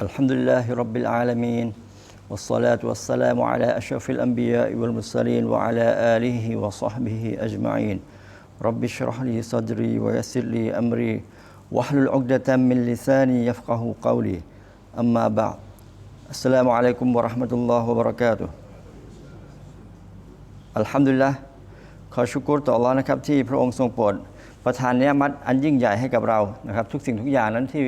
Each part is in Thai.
الحمد لله رب العالمين والصلاة والسلام على أشرف الأنبياء والمرسلين وعلى آله وصحبه أجمعين رب اشرح لي صدري ويسر لي أمري واحلل عقدة من لساني يفقه قولي أما بعد السلام عليكم ورحمة الله وبركاته อัลฮัมดุลิลละขอชุกรต่ออัลลอฮ์นะครับที่พระองค์ทรงโปรดประทานเนี้ยมัดอันยิ่งใหญ่ให้กับเรานะครับ ทุกสิ่งทุกอย่างนั้นที่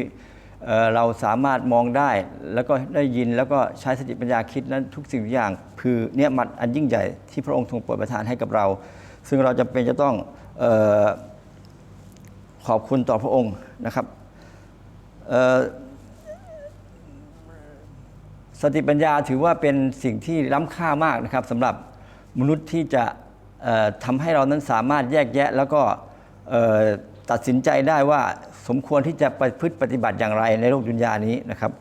เราสามารถมองได้แล้วก็ได้ยินแล้วก็ใช้สติปัญญาคิดนั้นทุกสิ่งทุกอย่าง คือเนี้ยมัดอันยิ่งใหญ่ที่พระองค์ทรงโปรดประทานให้กับเรา ซึ่งเราจะเป็นจะต้องออขอบคุณต่อพระองค์นะครับสติปัญญาถือว่าเป็นสิ่งที่ล้ำค่ามากนะครับสำหรับมนุษย์ที่จะทำให้เรานั้นสามารถแยกแยะ แล้วก็ตัดสินใจได้ว่า สมควรที่จะประพฤติปฏิบัติอย่างไรในโลกดุนยานี้นะครับ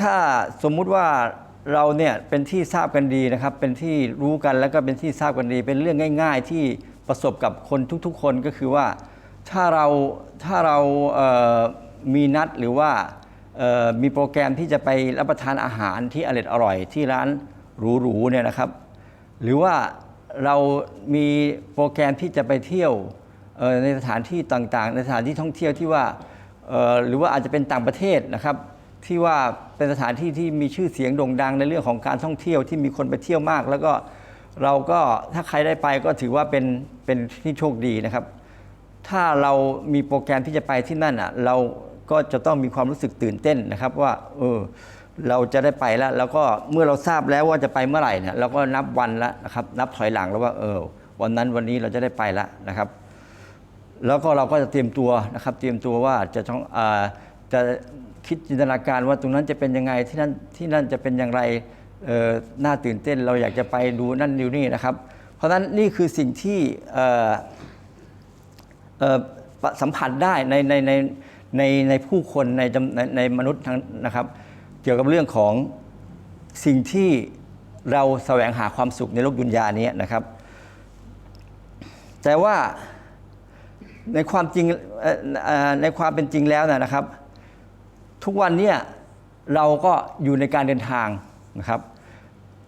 ถ้าสมมุติว่าเราเนี่ยเป็นที่ทราบกันดีนะครับ เป็นที่รู้กันแล้วก็เป็นที่ทราบกันดี เป็นเรื่องง่าย ๆ ที่ประสบกับคนทุกๆ คนก็คือว่าถ้าเราถ้าเรามีนัดหรือว่ามีโปรแกรมที่จะไปรับประทานอาหารที่อร่อยอร่อยที่ร้านหรูๆเนี่ยนะครับ หรือว่าเรามีโปรแกรมที่จะไปเที่ยว ในสถานที่ต่างๆ ในสถานที่ท่องเที่ยวที่ว่าหรือว่าอาจจะเป็นต่างประเทศนะครับ ที่ว่าเป็นสถานที่ที่มีชื่อเสียงโด่งดังในเรื่องของการท่องเที่ยวที่มีคนไปเที่ยวมาก แล้วก็เราก็ถ้าใครได้ไปก็ถือว่าเป็นเป็นที่โชคดีนะครับ ถ้าเรามีโปรแกรมที่จะไปที่นั่นอะเราก็จะต้องมีความรู้สึกตื่นเต้นนะครับว่าเออเราจะได้ไปแล้ว แล้วก็เมื่อเราทราบแล้วว่าจะไปเมื่อไหร่เนี่ยเราก็นับวันแล้วนะครับนับถอยหลังแล้วว่าเออวันนั้นวันนี้เราจะได้ไปแล้วนะครับ แล้วก็เราก็จะเตรียมตัวนะครับ เตรียมตัวว่าจะต้องอาจะคิดจินตนาการว่าตรงนั้นจะเป็นยังไงที่นั่นที่นั่นจะเป็นอย่างไรเอ่อน่าตื่นเต้นเราอยากจะไปดูนั่นดูนี่นะครับ เพราะฉะนั้นนี่คือสิ่งที่เอ่อเอ่อสัมผัสได้ในในในในในผู้คนในจำในในมนุษย์ทั้งนะครับ เกี่ยวกับเรื่องของสิ่งที่เราแสวงหาความสุขในโลกดุนยานี้นะครับ แต่ว่า ในความจริงในความเป็นจริงแล้วนะครับ ทุกวันเนี้เราก็อยู่ในการเดินทางนะครับ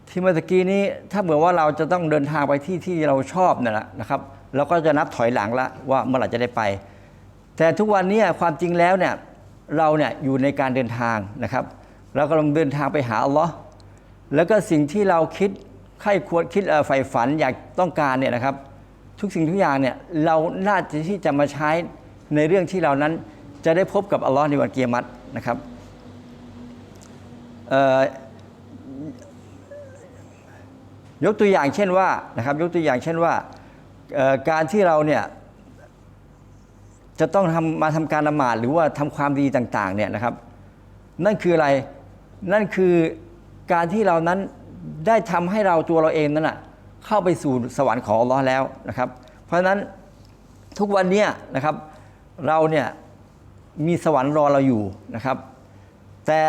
ที่เมื่อกี้นี้ถ้าเผื่อว่าเราจะต้องเดินทางไปที่ที่เราชอบเนี่ยแหละนะครับเราก็จะนับถอยหลังละว่าเมื่อไหร่จะได้ไป แต่ทุกวันนี้ความจริงแล้วเนี่ยเราเนี่ยอยู่ในการเดินทางนะครับเรากำลังเดินทางไปหาอัลลอฮ์แล้วก็สิ่งที่เราคิดใครควรคิดใฝ่ฝันอยากต้องการเนี่ยนะครับ ทุกสิ่งทุกอย่างเนี่ยเราน่าจะที่จะมาใช้ในเรื่องที่เรานั้นจะได้พบกับอัลลอฮ์ในวันเกียรตินะครับยกตัวอย่างเช่นว่านะครับยกตัวอย่างเช่นว่าการที่เราเนี่ยจะต้องทำมาทำการละหมาดหรือว่าทำความดีต่างๆเนี่ยนะครับ นั่นคืออะไรนั่นคือการที่เรานั้นได้ทำให้เราตัวเราเองนั้นนะ เข้าไปสู่สวรรค์ของอัลลอฮ์แล้วนะครับ เพราะฉะนั้นทุกวันนี้นะครับเราเนี่ยมีสวรรค์รอเราอยู่นะครับ แต่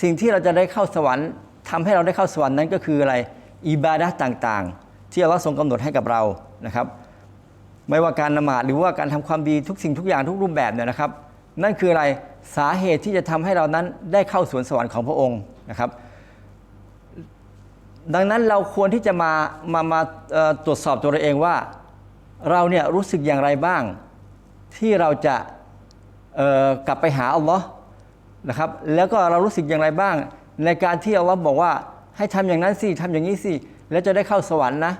สิ่งที่เราจะได้เข้าสวรรค์ทำให้เราได้เข้าสวรรค์นั้นก็คืออะไรอิบาดะต่างๆ ที่อัลลอฮ์ทรงกำหนดให้กับเรานะครับ ไม่ว่าการละหมาดหรือว่าการทำความดีทุกสิ่งทุกอย่างทุกรูปแบบเนี่ยนะครับ นั่นคืออะไรสาเหตุที่จะทำให้เรานั้นได้เข้าสวนสวรรค์ของพระองค์นะครับ ดังนั้นเราควรที่จะมามามาตรวจสอบตัวเราเองว่า เราเนี่ยรู้สึกอย่างไรบ้าง ที่เราจะกลับไปหาอัลลอฮ์นะครับ แล้วก็เรารู้สึกอย่างไรบ้าง ในการที่อัลลอฮ์บอกว่าให้ทำอย่างนั้นสิทำอย่างนี้สิแล้วจะได้เข้าสวรรค์นะ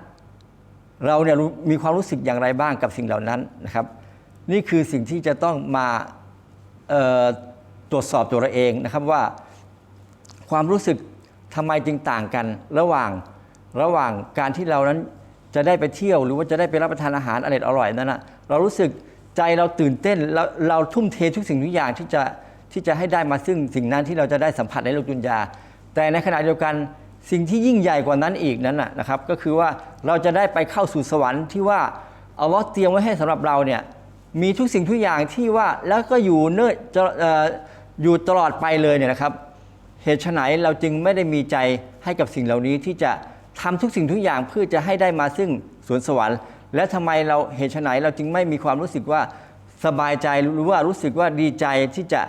เราเนี่ยมีความรู้สึกอย่างไรบ้างกับสิ่งเหล่านั้นนะครับ นี่คือสิ่งที่จะต้องมาตรวจสอบตัวเราเองนะครับว่า ความรู้สึก ทำไมจึงต่างกันระหว่างระหว่างการที่เรานั้นจะได้ไปเที่ยวหรือว่าจะได้ไปรับประทานอาหารอร่อยอร่อยนั้นนะเรารู้สึกใจเราตื่นเต้นเราเราทุ่มเททุกสิ่งทุกอย่างที่จะที่จะให้ได้มาซึ่งสิ่งนั้นที่เราจะได้สัมผัสในโลกดุนยา แต่ในขณะเดียวกันสิ่งที่ยิ่งใหญ่กว่านั้นอีกนั้นนะนะครับ ก็คือว่าเราจะได้ไปเข้าสู่สวรรค์ที่ว่าอัลลอฮ์เตรียมไว้ให้สำหรับเราเนี่ยมีทุกสิ่งทุกอย่างที่ว่าแล้วก็อยู่เนิ่นจะเอออยู่ตลอดไปเลยเนี่ยนะครับ เหตุไฉนเราจึงไม่ได้มีใจให้กับสิ่งเหล่านี้ที่จะทำทุกสิ่งทุกอย่างเพื่อจะให้ได้มาซึ่งสวนสวรรค์ และทำไมเราเหตุไฉนเราจึงไม่มีความรู้สึกว่าสบายใจหรือว่ารู้สึกว่าดีใจที่จะ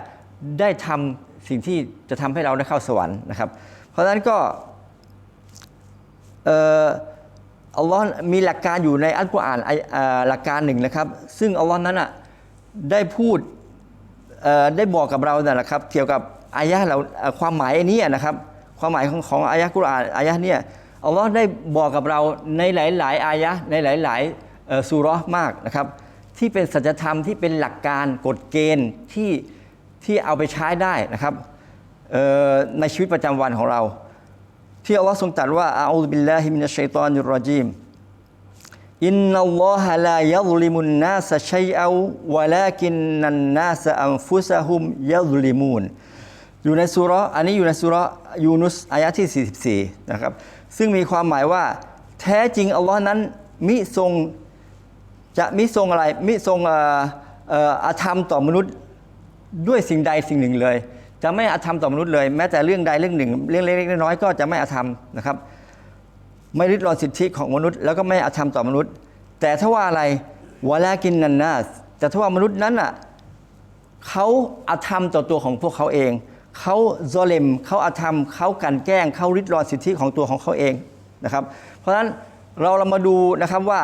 ได้ทำสิ่งที่จะทำให้เราได้เข้าสวรรค์นะครับ เพราะฉะนั้นก็เอ่ออัลลอฮ์มีหลักการอยู่ในอัลกุรอานหลักการหนึ่งนะครับ ซึ่งอัลลอฮ์นั้นอะได้พูดได้บอกกับเราเนี่ยนะครับ เกี่ยวกับ อายะห์เราความหมายอันนี้นะครับความหมายของของอายะห์กุรอานอายะห์เนี่ยอัลลอฮ์ได้บอกกับเราในหลาย ๆ อายะห์ในหลายๆเอ่อซูเราะมากนะครับ ที่เป็นสัจธรรมที่เป็นหลักการกฎเกณฑ์ที่ที่เอาไปใช้ได้นะครับในชีวิตประจำวันของเรา ที่อัลลอฮ์ทรงตรัสว่าอาอูบิลลาฮิมินัชชัยฏอนิรรจีมอินนัลลอฮะลายัลิมุนนาสชัยอาวะลากินนันนาสอัมฟุซะฮุมยัลิมูน อยู่ในสุราะห์อันนี้อยู่ในสุราะห์ยูนุสอายะที่ 44 นะครับ ซึ่งมีความหมายว่า แท้จริงอัลลอฮ์นั้นมิทรงจะมิทรงอะไรมิทรงอาธรรมต่อมนุษย์ด้วยสิ่งใดสิ่งหนึ่งเลย จะไม่อาธรรมต่อมนุษย์เลย แม้แต่เรื่องใดเรื่องหนึ่ง เรื่องเล็กๆน้อยๆก็จะไม่อาธรรมนะครับ ไม่ริดรอนสิทธิของมนุษย์ แล้วก็ไม่อาธรรมต่อมนุษย์ แต่ถ้าว่าอะไรวะลากินนันนาสแต่ถ้าว่ามนุษย์นั้นอะเขาอาธรรมต่อตัวของพวกเขาเอง เขาโซเลมเขาอาธรรมเขากันแกล้งเขาริดรอนสิทธิของตัวของเขาเองนะครับ เพราะฉะนั้นเราเรามาดูนะครับว่า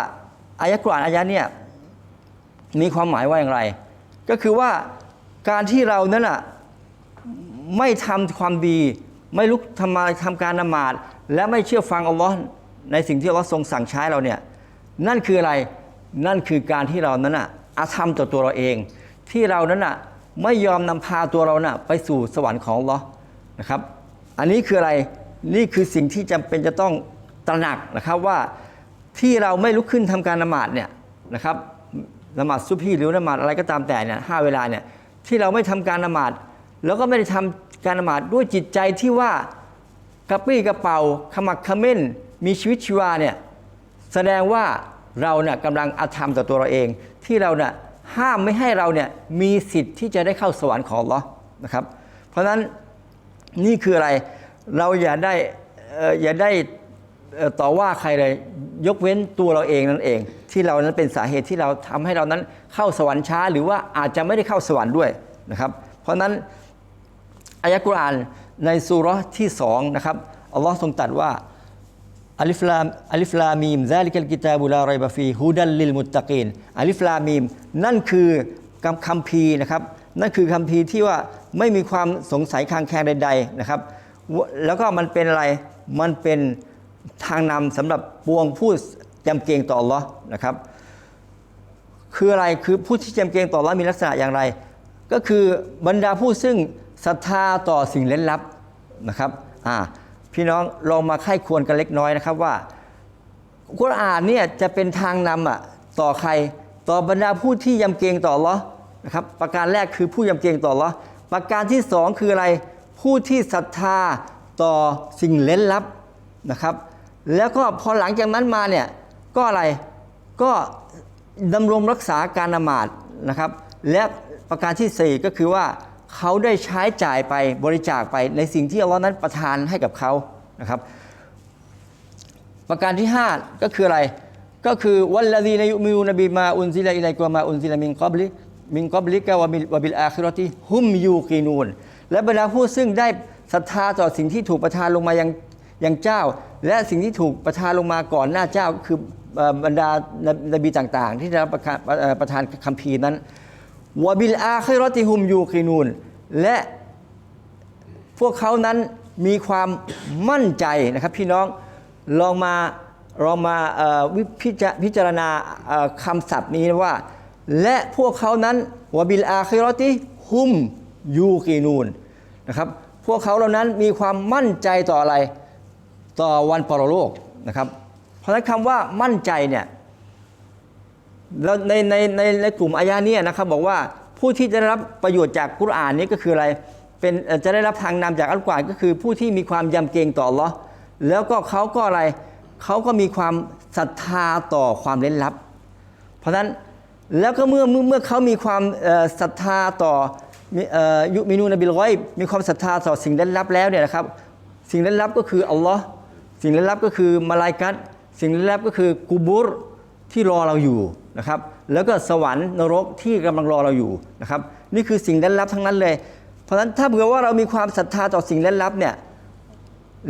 อายะกรานอายะเนี่ยมีความหมายว่าอย่างไร ก็คือว่าการที่เรานั้นอะไม่ทำความดี ไม่ลุกทำมาทำการนมาดและไม่เชื่อฟังอัลลอฮ์ในสิ่งที่อัลลอฮ์ทรงสั่งใช้เราเนี่ยนั่นคืออะไรนั่นคือการที่เรานั้นอะอาธรรมต่อตัวเราเอง ที่เรานั้นอะ ไม่ยอมนำพาตัวเราน่ะไปสู่สวรรค์ของอัลลอฮ์นะครับ อันนี้คืออะไรนี่คือสิ่งที่จำเป็นจะต้องตระหนักนะครับว่าที่เราไม่ลุกขึ้นทำการนมาดเนี่ยนะครับนมาดซุบฮีหรือนมาดอะไรก็ตามแต่เนี่ยห้าเวลาเนี่ยที่เราไม่ทำการนมาด แล้วก็ไม่ได้ทำการนมาดด้วยจิตใจที่ว่ากระปี้กระเป๋าขมักขม้น มีชีวิตชีวาเนี่ยแสดงว่าเราเนี่ยกำลังอาธรรมต่อตัวเราเอง ที่เราเนี่ย ห้ามไม่ให้เราเนี่ยมีสิทธิ์ที่จะได้เข้าสวรรค์ของลอนะครับ เพราะฉะนั้นนี่คืออะไรเราอย่าได้อย่าได้ต่อว่าใครเลยยกเว้นตัวเราเองนั่นเอง ที่เรานั้นเป็นสาเหตุที่เราทำให้เรานั้นเข้าสวรรค์ช้า หรือว่าอาจจะไม่ได้เข้าสวรรค์ด้วยนะครับ เพราะฉะนั้นอายะกุรอานในสุรที่สองนะครับอัลลอฮ์ทรงตรัสว่า อัลิฟลามอัลิฟลามีมซาลิกัลกิตาบุลาไรบะฟีฮูดัลลิลมุตตะกีนอัลิฟลามีมนั่นคือคำพีนะครับนั่นคือคัมภีที่ว่าไม่มีความสงสัยคางแคลงใด ๆนะครับ แล้วก็มันเป็นอะไรมันเป็นทางนำสำหรับปวงผู้ยำเกรงต่ออัลอนะครับ คืออะไรคือผู้ที่จำเกรงต่ออัลอมีลักษณะอย่างไร ก็คือบรรดาผู้ซึ่งศรัทธาต่อสิ่งเล่นลับนะครับอ่า พี่น้องลองมาไข้ควรกันเล็กน้อยนะครับว่ากุรอานเนี่ยจะเป็นทางนำอะต่อใครต่อบรรดาผู้ที่ยำเกรงต่ออัลอนะครับประการแรกคือผู้ยำเกรงต่ออัลอประการที่สองคืออะไรผู้ที่ศรัทธาต่อสิ่งเล่นลับนะครับ แล้วก็พอหลังจากนั้นมาเนี่ยก็อะไรก็ดำรงรักษาการนมาดนะครับ และประการที่ 4 ก็คือว่า เขาได้ใช้จ่ายไปบริจาคไปในสิ่งที่อัลลอฮ์นั้นประทานให้กับเขานะครับ ประการที่ 5 ก็คืออะไร ก็คือวัลลดีนายุมินูนบีมาอุนซิลาอิไลกวามาอุนซิลามินกอบลิมินกอบลิกะวะบิลวะบิลอาคิรอติฮุมยูกีนูนและบรรดาผู้ซึ่งได้ศรัทธาต่อสิ่งที่ถูกประทานลงมายังยังเจ้า และสิ่งที่ถูกประทานลงมาก่อนหน้าเจ้า คือบรรดานบีต่าง ๆ ที่ได้รับประทานเอ่อประทานคัมภีร์นั้น วบิลอาคิรอติฮุมยูกีนูนและพวกเขานั้นมีความมั่นใจนะครับ พี่น้องลองมาลองมาวิพิจาพิจารณาคำศัพท์นี้ว่า และพวกเขานั้นวบิลอาคิรอติฮุมยูกีนูนนะครับพวกเขาเหล่านั้นมีความมั่นใจต่ออะไรต่อวันปรโลกนะครับ เพราะฉะนั้นคำว่ามั่นใจเนี่ย แล้วในในในในกลุ่มอายาเนี่ยนะครับบอกว่าผู้ที่จะได้รับประโยชน์จากกุรอานนี้ก็คืออะไรเป็นจะได้รับทางนำจากอัลกุรอานก็คือผู้ที่มีความยำเกรงต่ออัลลอฮ์แล้วก็เขาก็อะไรเขาก็มีความศรัทธาต่อความเล่นลับ เพราะฉะนั้นแล้วก็เมื่อเมื่อเมื่อเขามีความศรัทธาต่อยุมินูนบิลอยมีความศรัทธาต่อสิ่งเล่นลับแล้วเนี่ยนะครับ สิ่งเล่นลับก็คืออัลลอฮ์สิ่งเล่นลับก็คือมาลายกัตสิ่งเล่นลับก็คือกูบุรที่รอเราอยู่ นะครับแล้วก็สวรรค์นรกที่กำลังรอเราอยู่นะครับนี่คือสิ่งลี้ลับทั้งนั้นเลย เพราะฉะนั้นถ้าเผื่อว่าเรามีความศรัทธาต่อสิ่งล่นลับเนี่ย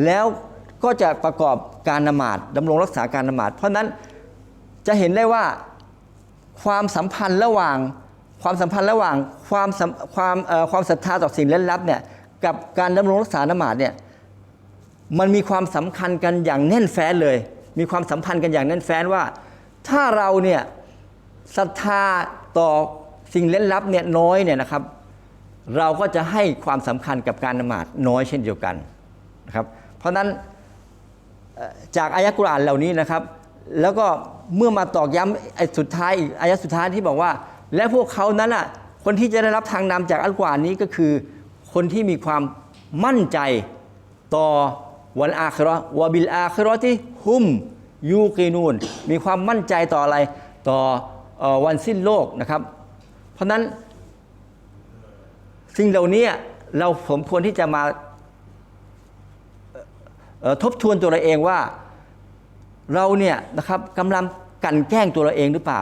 แล้วก็จะประกอบการนมาดดำรงรักษาการนมาดเพราะฉะนั้นจะเห็นได้ว่าความสัมพันธ์ระหว่างความสัมพันธ์ระหว่างความความความศรัทธาต่อสิ่งล่นลับเนี่ยกับการดำรงรักษานมาดเนี่ยมันมีความสำคัญกันอย่างแน่นแฟ้นเลย มีความสัมพันธ์กันอย่างแน่นแฟ้นว่า ถ้าเราเนี่ย ศรัทธาต่อสิ่งเล่นลับเนี่ยน้อยเนี่ยนะครับ เราก็จะให้ความสำคัญกับการนมาดน้อยเช่นเดียวกันนะครับ เพราะฉะนั้นจากอายะกุรอานเหล่านี้นะครับ แล้วก็เมื่อมาตอกย้ำไอ้สุดท้ายอีกอายะสุดท้ายที่บอกว่า และพวกเขานั้นอะคนที่จะได้รับทางนำจากอัลกุรอานนี้ก็คือ คนที่มีความมั่นใจต่อวันอาคราะวะบิลอาคราะที่ฮุมยูกีนูนมีความมั่นใจต่ออะไรต่อ วันสิ้นโลกนะครับ เพราะนั้นสิ่งเหล่านี้เราผมควรที่จะมาทบทวนตัวเราเองว่าเราเนี่ยนะครับกำลังกันแกล้งตัวเราเองหรือเปล่า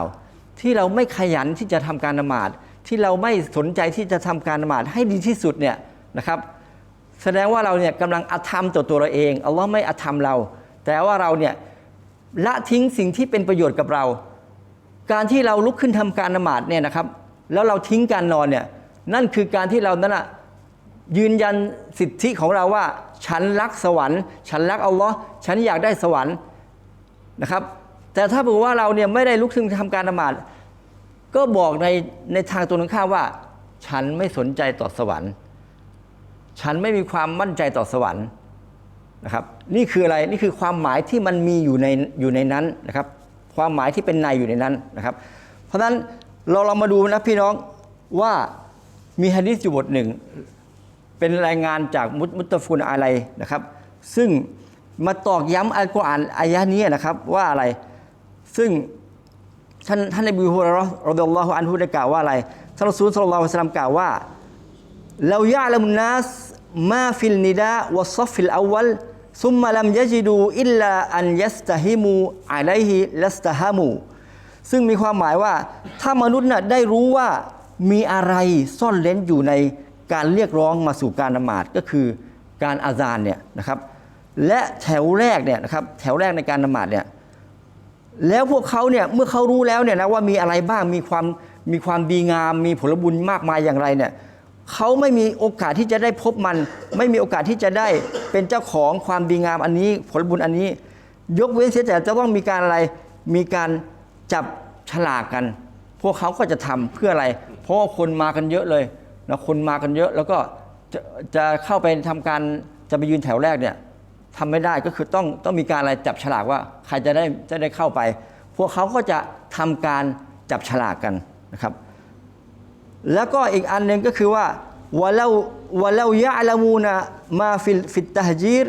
ที่เราไม่ขยันที่จะทำการนมาดที่เราไม่สนใจที่จะทำการนมาดให้ดีที่สุดเนี่ยนะครับแสดงว่าเราเนี่ยกำลังอธรรมต่อตัวเราเองอัลลอฮ์ไม่อธรรมเรา แต่ว่าเราเนี่ยละทิ้งสิ่งที่เป็นประโยชน์กับเรา การที่เราลุกขึ้นทำการนมาดเนี่ยนะครับ แล้วเราทิ้งการนอนเนี่ยนั่นคือการที่เรานั้นอะยืนยันสิทธิของเราว่า ฉันรักสวรรค์ ฉันรักอัลลอฮ์ฉันอยากได้สวรรค์นะครับ แต่ถ้าบอกว่าเราเนี่ยไม่ได้ลุกขึ้นทำการนมาด ก็บอกในในทางตรงกันข้ามว่า ฉันไม่สนใจต่อสวรรค์ ฉันไม่มีความมั่นใจต่อสวรรค์นะครับ นี่คืออะไรนี่คือความหมายที่มันมีอยู่ในอยู่ในนั้นนะครับ ความหมายที่เป็นในอยู่ในนั้นนะครับ เพราะฉะนั้นเราเรามาดูนะพี่น้องว่ามีฮะดิษอยู่บทหนึ่ง เป็นรายงานจากมุตมุตฟุนอะไรนะครับ ซึ่งมาตอกย้ำอัลกุรอานอายะนี้นะครับว่าอะไรซึ่งท่านท่านในบีฮุรเราะห์รอฎิลลอฮุอันฮุได้กล่าวว่าอะไรท่านรอซูลศ็อลลัลลอฮุอะลัยฮิวะซัลลัมกล่าวว่าเรายะละมุนนัสมาฟิลนิดาวัศฟิลอวัล ซุมมะลัมยะจิดูอิลลาอันยัสตะฮิมูอะลัยฮิลัสตะฮามูซึ่งมีความหมายว่า ถ้ามนุษย์น่ะได้รู้ว่ามีอะไรซ่อนเร้นอยู่ในการเรียกร้องมาสู่การนมาดก็คือการอาซานเนี่ยนะครับและแถวแรกเนี่ยนะครับแถวแรกในการนมาดเนี่ยแล้วพวกเขาเนี่ยเมื่อเขารู้แล้วเนี่ยนะว่ามีอะไรบ้างมีความมีความดีงาม มีผลบุญมากมายอย่างไรเนี่ย เขาไม่มีโอกาสที่จะได้พบมัน ไม่มีโอกาสที่จะได้เป็นเจ้าของความดีงามอันนี้ผลบุญอันนี้ ยกเว้นเสียแต่จะต้องมีการอะไรมีการจับฉลากกัน พวกเขาก็จะทำเพื่ออะไร เพราะว่าคนมากันเยอะเลยนะคนมากันเยอะแล้วก็จะจะเข้าไปทำการจะไปยืนแถวแรกเนี่ยทำไม่ได้ก็คือต้องต้องมีการอะไรจับฉลากว่าใครจะได้จะได้เข้าไป พวกเขาก็จะทำการจับฉลากกันนะครับ แล้วก็อีกอันหนึ่งก็คือว่าวะเลาวะเลายะละมูนะมาฟิลฟิตตะฮจีร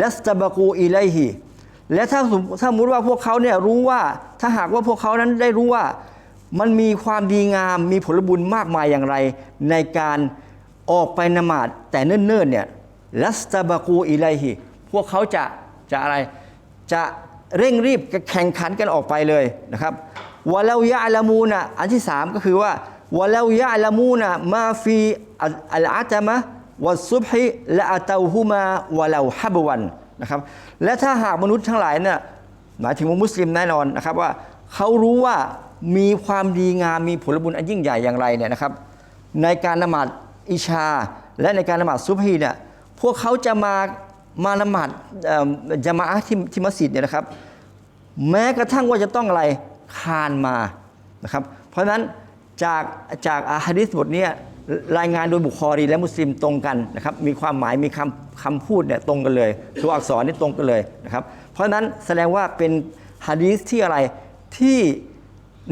ลัสตะบกูอิไลฮิและถ้าสมถ้าสมมติว่าพวกเขาเนี่ยรู้ว่าถ้าหากว่าพวกเขานั้นได้รู้ว่ามันมีความดีงามมีผลบุญมากมายอย่างไร ในการออกไปนมาดแต่เนิ่นๆเนี่ยลัสตะบะกูอิไลฮิพวกเขาจะจะอะไรจะเร่งรีบแข่งขันกันออกไปเลยนะครับวะเลายะละมูนะอันที่สามก็คือว่า วะลาวยะละมูนะมาฟีอัลอาตมะวัสซุบฮิละอัตาฮุมาวะลาวฮับวันนะครับและถ้าหากมนุษย์ทั้งหลายเนี่ยหมายถึงมุสลิมแน่นอนนะครับว่าเขารู้ว่ามีความดีงามมีผลบุญอันยิ่งใหญ่อย่างไรเนี่ยนะครับ ในการนมาดอิชา และในการนมาดซุบฮีเนี่ยพวกเขาจะมามาละหมาดจะมาที่ที่มัสยิดเนี่ยนะครับ แม้กระทั่งว่าจะต้องอะไรคานมานะครับ เพราะฉะนั้น จากจากอาฮะดิษบทนี้รายงานโดยบุคอรีและมุสลิมตรงกันนะครับมีความหมายมีคำคำพูดเนี่ยตรงกันเลย ตัวอักษรนี่ตรงกันเลยนะครับเพราะฉะนั้นแสดงว่าเป็นฮะดีษที่อะไรที่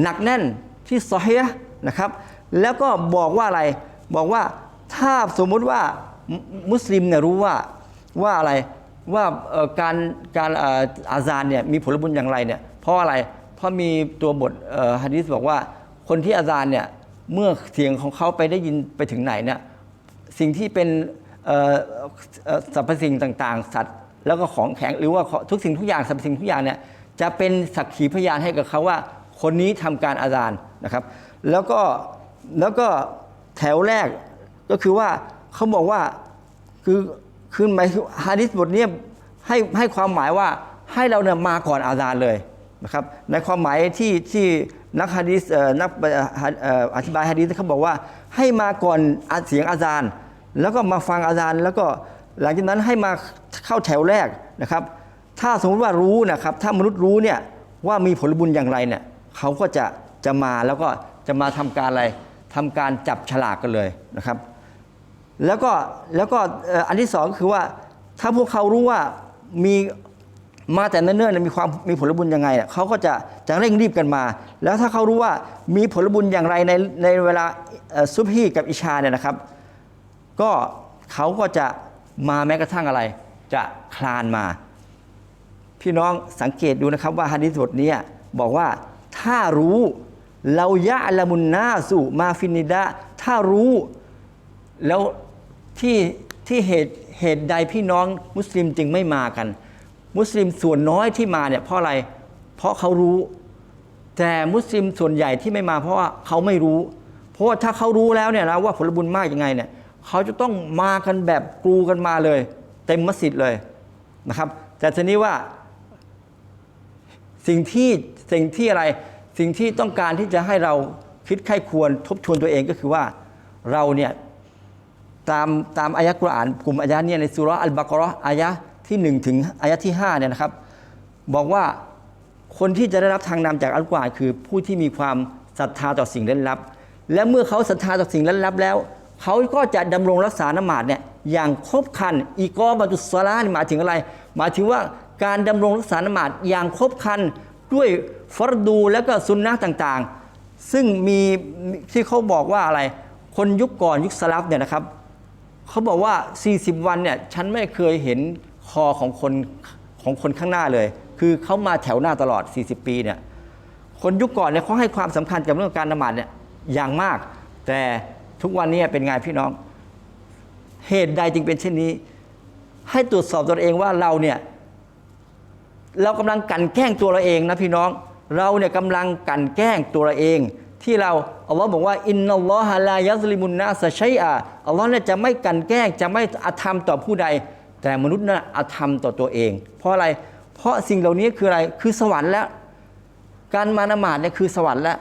หนักแน่นที่ซอฮีฮ์นะครับแล้วก็บอกว่าอะไรบอกว่าถ้าสมมุติว่ามุสลิมเนี่ยรู้ว่าว่าอะไรว่าการการอาซานเนี่ยมีผลบุญอย่างไรเนี่ยเพราะอะไรเพราะมีตัวบทอ่อฮะดีษบอกว่า คนที่อาซานเนี่ยเมื่อเสียงของเขาไปได้ยินไปถึงไหนเนี่ยสิ่งที่เป็นสรรพสิ่งต่างๆ สัตว์แล้วก็ของแข็งหรือว่าทุกสิ่งทุกอย่างสรรพสิ่งทุกอย่างเนี่ยจะเป็นสักขีพยานให้กับเขาว่า คนนี้ทำการอาซานนะครับ แล้วก็แล้วก็แถวแรกก็คือว่าเขาบอกว่าคือคือหมายฮะดิษบทเนี้ยให้ให้ความหมายว่าให้เราเนี่ยมาก่อนอาซานเลยนะครับในความหมายที่ที่ นักฮะดิษเอ่อนักอธิบายฮะดิษเขาบอกว่าให้มาก่อนอเสียงอาซานแล้วก็มาฟังอาจารย์ แล้วก็หลังจากนั้นให้มาเข้าแถวแรกนะครับ ถ้าสมมติว่ารู้นะครับ ถ้ามนุษย์รู้เนี่ยว่ามีผลบุญอย่างไรเนี่ยเขาก็จะจะมาแล้วก็จะมาทำการอะไรทำการจับฉลากกันเลยนะครับ แล้วก็แล้วก็อันที่สองคือว่าถ้าพวกเขารู้ว่ามี มาแต่เนิ่นๆมีความมีผลบุญยังไงเขาก็จะจะเร่งรีบกันมา แล้วถ้าเขารู้ว่ามีผลบุญอย่างไรในในเวลาซุบฮีกับอิชาเนี่ยนะครับ ก็เขาก็จะมาแม้กระทั่งอะไร จะคลานมา พี่น้องสังเกตดูนะครับว่าฮะดิษบทนี้บอกว่าถ้ารู้เรายะละมุนนาสุมาฟินิดะถ้ารู้แล้วที่ที่เหตุเหตุใดพี่น้องมุสลิมจึงไม่มากัน มุสลิมส่วนน้อยที่มาเนี่ยเพราะอะไร เพราะเขารู้ แต่มุสลิมส่วนใหญ่ที่ไม่มาเพราะว่าเขาไม่รู้ เพราะว่าถ้าเขารู้แล้วเนี่ยนะว่าผลบุญมากยังไงเนี่ยเขาจะต้องมากันแบบกรูกันมาเลย เต็มมัสยิดเลยนะครับ แต่ทีนี้ว่าสิ่งที่สิ่งที่อะไรสิ่งที่ต้องการที่จะให้เราคิดไข้ควรทบทวนตัวเองก็คือว่าเราเนี่ยตามตามอายะกุรอานกลุ่มอายะเนี่ยในสุราะห์อัลบากราะอายะ ที่1ถึงอายะที่5เนี่ยนะครับ บอกว่าคนที่จะได้รับทางนำจากอัลกุรอานคือผู้ที่มีความศรัทธาต่อสิ่งลึกลับ และเมื่อเขาศรัทธาต่อสิ่งลึกลับแล้ว เขาก็จะดำรงรักษานมาดเนี่ยอย่างครบคันอีกอบาตุสซาลาหมายถึงอะไร หมายถึงว่าการดำรงรักษานมาดอย่างครบคันด้วยฟรดูและก็ซุนนะต่างๆ ซึ่งมีที่เขาบอกว่าอะไร คนยุคก่อนยุคสลับเนี่ยนะครับเขาบอกว่า 40 วันเนี่ยฉันไม่เคยเห็น คอของคนของคนข้างหน้าเลย คือเขามาแถวหน้าตลอด 40 ปีเนี่ยคนยุคก่อนเนี่ยเขาให้ความสำคัญกับเรื่องการนมาดเนี่ยอย่างมาก แต่ทุกวันนี้เป็นไงพี่น้อง เหตุใดจึงเป็นเช่นนี้ ให้ตรวจสอบตัวเองว่าเราเนี่ยเรากำลังกันแกล้งตัวเราเองนะพี่น้อง เราเนี่ยกำลังกันแกล้งตัวเราเอง ที่เราอัลลอฮ์บอกว่าอินนัลลอฮะลายัซลิมุนนาสชัยอะอัลลอฮ์เนี่ยจะไม่กันแกล้งจะไม่อธรรมต่อผู้ใด แต่มนุษย์น่ะอาธรรมต่อตัวเอง เพราะอะไร เพราะสิ่งเหล่านี้คืออะไร คือสวรรค์แล้ว การมานมาดเนี่ยคือสวรรค์แล้ว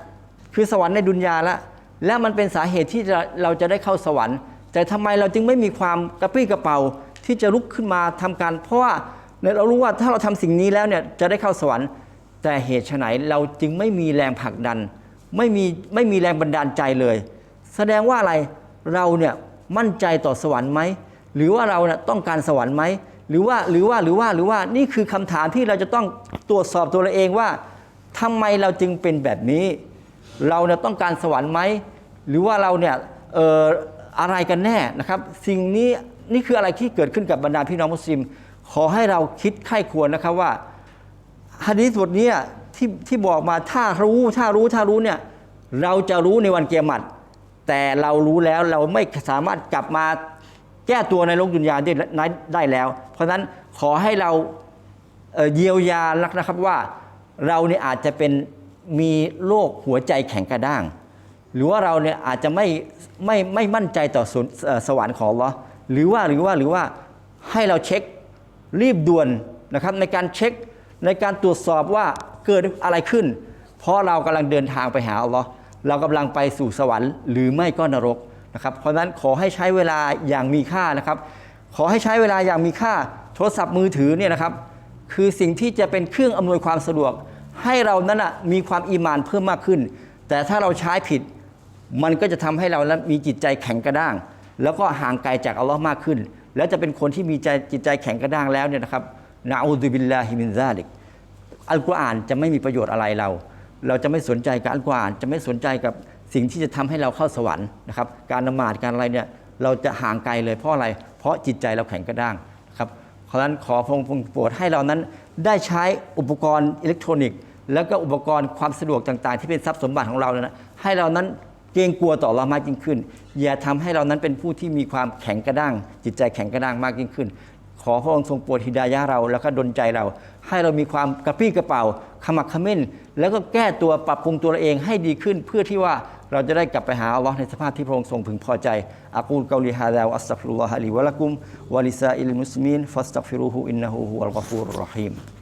คือสวรรค์ในดุนยาแล้ว และมันเป็นสาเหตุที่เราจะได้เข้าสวรรค์ แต่ทำไมเราจึงไม่มีความกระปรี้กระเป๋าที่จะลุกขึ้นมาทำการ เพราะว่าเรารู้ว่าถ้าเราทำสิ่งนี้แล้วเนี่ยจะได้เข้าสวรรค์ แต่เหตุไฉนเราจึงไม่มีแรงผลักดัน ไม่มีไม่มีแรงบันดาลใจเลย แสดงว่าอะไร เราเนี่ยมั่นใจต่อสวรรค์ไหม หรือว่าเราเนี่ยต้องการสวรรค์ไหมหรือว่าหรือว่าหรือว่าหรือว่านี่คือคำถามที่เราจะต้องตรวจสอบตัวเราเองว่าทำไมเราจึงเป็นแบบนี้ เราเนี่ยต้องการสวรรค์ไหมหรือว่าเราเนี่ยเอ่ออะไรกันแน่นะครับ สิ่งนี้นี่คืออะไรที่เกิดขึ้นกับบรรดาพี่น้องมุสลิม ขอให้เราคิดไข้ควรนะครับว่าฮะดีษบทนี้ที่ที่บอกมาถ้ารู้ถ้ารู้ถ้ารู้เนี่ยเราจะรู้ในวันเกียรติแต่เรารู้แล้วเราไม่สามารถกลับมา แก้ตัวในโลกดุนยาได้ได้แล้ว เพราะฉะนั้นขอให้เราเยียวยาลักนะครับว่าเราเนี่ยอาจจะเป็นมีโรคหัวใจแข็งกระด้าง หรือว่าเราเนี่ยอาจจะไม่ไม่ไม่มั่นใจต่อสวรรค์ของเลอหรือว่าหรือว่าหรือว่าให้เราเช็ครีบด่วนนะครับในการเช็คในการตรวจสอบว่าเกิดอะไรขึ้น เพราะเรากำลังเดินทางไปหาอัลลอฮ์เรากำลังไปสู่สวรรค์ หรือไม่ก็นรก นะครับเพราะนั้นขอให้ใช้เวลาอย่างมีค่านะครับ ขอให้ใช้เวลาอย่างมีค่า โทรศัพท์มือถือเนี่ยนะครับ คือสิ่งที่จะเป็นเครื่องอำนวยความสะดวก ให้เรานั้นนะมีความอีมานเพิ่มมากขึ้น แต่ถ้าเราใช้ผิด มันก็จะทำให้เรานั้นมีจิตใจแข็งกระด้าง แล้วก็ห่างไกลจากอัลลอฮ์มากขึ้น แล้วจะเป็นคนที่มีใจจิตใจแข็งกระด้างแล้วเนี่ยนะครับนะอูดุบิลลาฮิมินซาลิกอัลกุรอานจะไม่มีประโยชน์อะไรเรา เราจะไม่สนใจกับอัลกุรอานจะไม่สนใจกับ สิ่งที่จะทำให้เราเข้าสวรรค์นะครับ การนมาดการอะไรเนี่ยเราจะห่างไกลเลยเพราะอะไร เพราะจิตใจเราแข็งกระด้างนะครับเพราะนั้นขอพระองค์โปรดให้เรานั้นได้ใช้อุปกรณ์อิเล็กทรอนิกส์ แล้วก็อุปกรณ์ความสะดวกต่างๆ ที่เป็นทรัพย์สมบัติของเราเนี่ยนะให้เรานั้นเกรงกลัวต่อเรามากยิ่งขึ้น อย่าทำให้เรานั้นเป็นผู้ที่มีความแข็งกระด้าง จิตใจแข็งกระด้างมากยิ่งขึ้น ขอพระองค์ทรงโปรดฮิดายะเราแล้วก็ดลใจเรา ให้เรามีความกระปี้กระเป๋าขมักขม้น แล้วก็แก้ตัวปรับปรุงตัวเราเองให้ดีขึ้นเพื่อที่ว่า เราจะได้กลับไปหาอัลลอฮ์ในสภาพที่พระองค์ทรงพึงพอใจอากูลกาลิฮาดาวอัสตัฟรุลลอฮะลีวะลักุมวะลิซาอิลมุสลิมีนฟัสตัฟิรูฮูอินนะฮูฮุอัลกัฟูรุรรฮีม